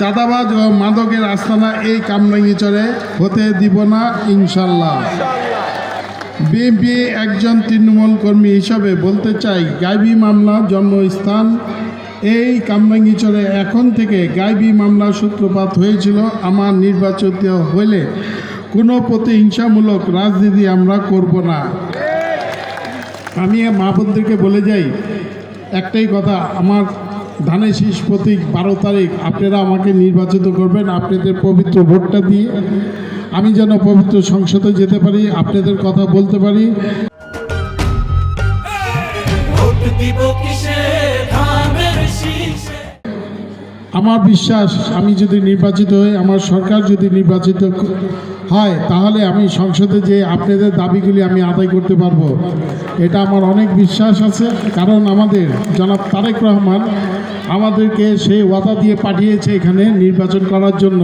চাঁদাবাজ ও মাদকের আস্তানা এই কামরাঙ্গিচরে হতে দিব না, ইনশাল্লাহ। বিএনপি একজন তৃণমূল কর্মী হিসাবে বলতে চাই, গাইবি মামলা জন্মস্থান, এই কামরাঙ্গিচরে এখন থেকে গাইবি মামলা সূত্রপাত হয়েছিল, আমার নির্বাচিত হইলে কোনো প্রতিহিংসামূলক রাজনীতি আমরা করব না। আমি মা বোনদেরকে বলে যাই, একটাই কথা, আমার ধানের শীষ প্রতীক বারো তারিখ আপনারা আমাকে নির্বাচিত করবেন আপনাদের পবিত্র ভোটটা দিয়ে। আমি যেন পবিত্র সংসদে যেতে পারি আপনাদের কথা বলতে পারি। আমার বিশ্বাস আমি যদি নির্বাচিত হই আমার সরকার যদি নির্বাচিত হয়, তাহলে আমি সংসদে যে আপনাদের দাবিগুলি আমি আদায় করতে পারব, এটা আমার অনেক বিশ্বাস আছে। কারণ আমাদের জনাব তারেক রহমান আমাদেরকে সেই ওয়াদা দিয়ে পাঠিয়েছে এখানে নির্বাচন করার জন্য,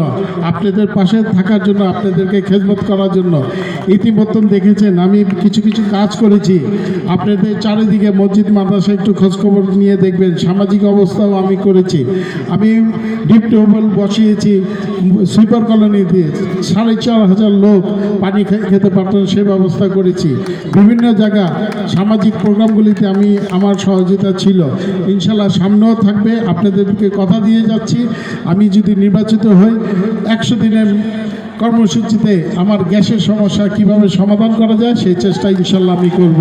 আপনাদের পাশে থাকার জন্য, আপনাদেরকে খেদমত করার জন্য। ইতিমধ্যে দেখেছেন, আমি কিছু কিছু কাজ করেছি। আপনাদের চারিদিকে মসজিদ, মাদ্রাসা, একটু খোঁজখবর নিয়ে দেখবেন, সামাজিক অবস্থাও আমি করেছি। আমি ডিপ টিউবওয়েল বসিয়েছি, সুইপার কলোনিতে সাড়ে চার হাজার লোক পানি খেতে পারতেন সে ব্যবস্থা করেছি। বিভিন্ন জায়গা, সামাজিক প্রোগ্রামগুলিতে আমি, আমার সহযোগিতা ছিল। ইনশাল্লাহ সামনেও থাকবে, আপনাদেরকে কথা দিয়ে যাচ্ছি। আমি যদি নির্বাচিত হই, একশো দিনের কর্মসূচিতে আমার গ্যাসের সমস্যা কীভাবে সমাধান করা যায়, সেই চেষ্টা ইনশাল্লাহ আমি করব।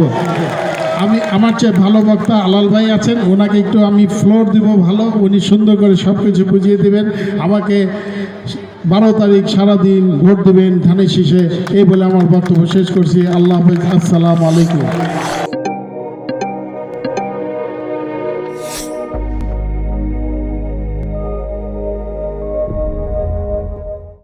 আমি, আমার চেয়ে ভালো বক্তা আলাল ভাই আছেন, ওনাকে একটু আমি ফ্লোর দিব ভালো, উনি সুন্দর করে সব কিছু বুঝিয়ে দেবেন। আমাকে বারো তারিখ সারাদিন ভোট দেবেন, ধানের শীষে। এই বলে আমার বক্তব্য শেষ করছি। আল্লাহ হাফেজ। আসসালামু আলাইকুম।